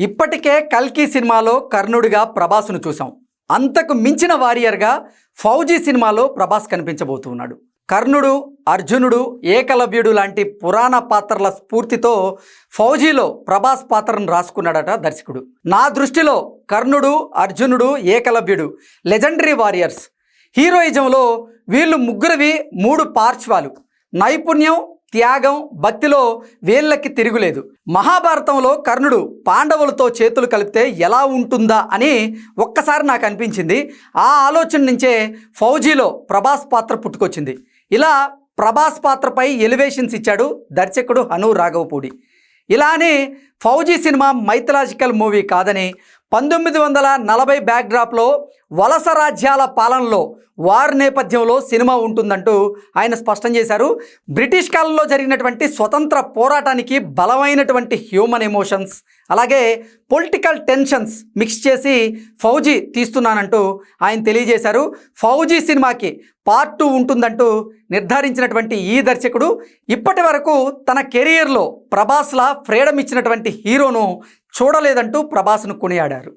ఇప్పటికే కల్కి సినిమాలో కర్ణుడిగా ప్రభాస్ను చూసాం అంతకు మించిన వారియర్గా ఫౌజీ సినిమాలో ప్రభాస్ కనిపించబోతున్నాడు. కర్ణుడు అర్జునుడు ఏకలవ్యుడు లాంటి పురాణ పాత్రల స్ఫూర్తితో ఫౌజీలో ప్రభాస్ పాత్రను రాసుకున్నాడట దర్శకుడు. నా దృష్టిలో కర్ణుడు అర్జునుడు ఏకలవ్యుడు లెజెండరీ వారియర్స్. హీరోయిజంలో వీళ్ళు ముగ్గురివి మూడు పార్శ్వాలు. నైపుణ్యం త్యాగం భక్తిలో వీళ్ళకి తిరుగులేదు. మహాభారతంలో కర్ణుడు పాండవులతో చేతులు కలిపితే ఎలా ఉంటుందా అని ఒక్కసారి నాకు అనిపించింది. ఆ ఆలోచన నుంచే ఫౌజీలో ప్రభాస్ పాత్ర పుట్టుకొచ్చింది. ఇలా ప్రభాస్ పాత్రపై ఎలివేషన్స్ ఇచ్చాడు దర్శకుడు హను రాఘవపూడి. ఇలానే ఫౌజీ సినిమా మైథలాజికల్ మూవీ కాదని పంతొమ్మిది వందల నలభై బ్యాక్డ్రాప్లో వలస రాజ్యాల పాలనలో వార్ నేపథ్యంలో సినిమా ఉంటుందంటూ ఆయన స్పష్టం చేశారు. బ్రిటిష్ కాలంలో జరిగినటువంటి స్వతంత్ర పోరాటానికి బలమైనటువంటి హ్యూమన్ ఎమోషన్స్ అలాగే పొలిటికల్ టెన్షన్స్ మిక్స్ చేసి ఫౌజీ తీస్తున్నానంటూ ఆయన తెలియజేశారు. ఫౌజీ సినిమాకి పార్ట్ టూ ఉంటుందంటూ నిర్ధారించినటువంటి ఈ దర్శకుడు ఇప్పటి వరకు తన కెరియర్లో ప్రభాస్లా ఫ్రీడమ్ ఇచ్చినటువంటి హీరోను చూడలేదంటూ ప్రభాస్ను కొనియాడారు.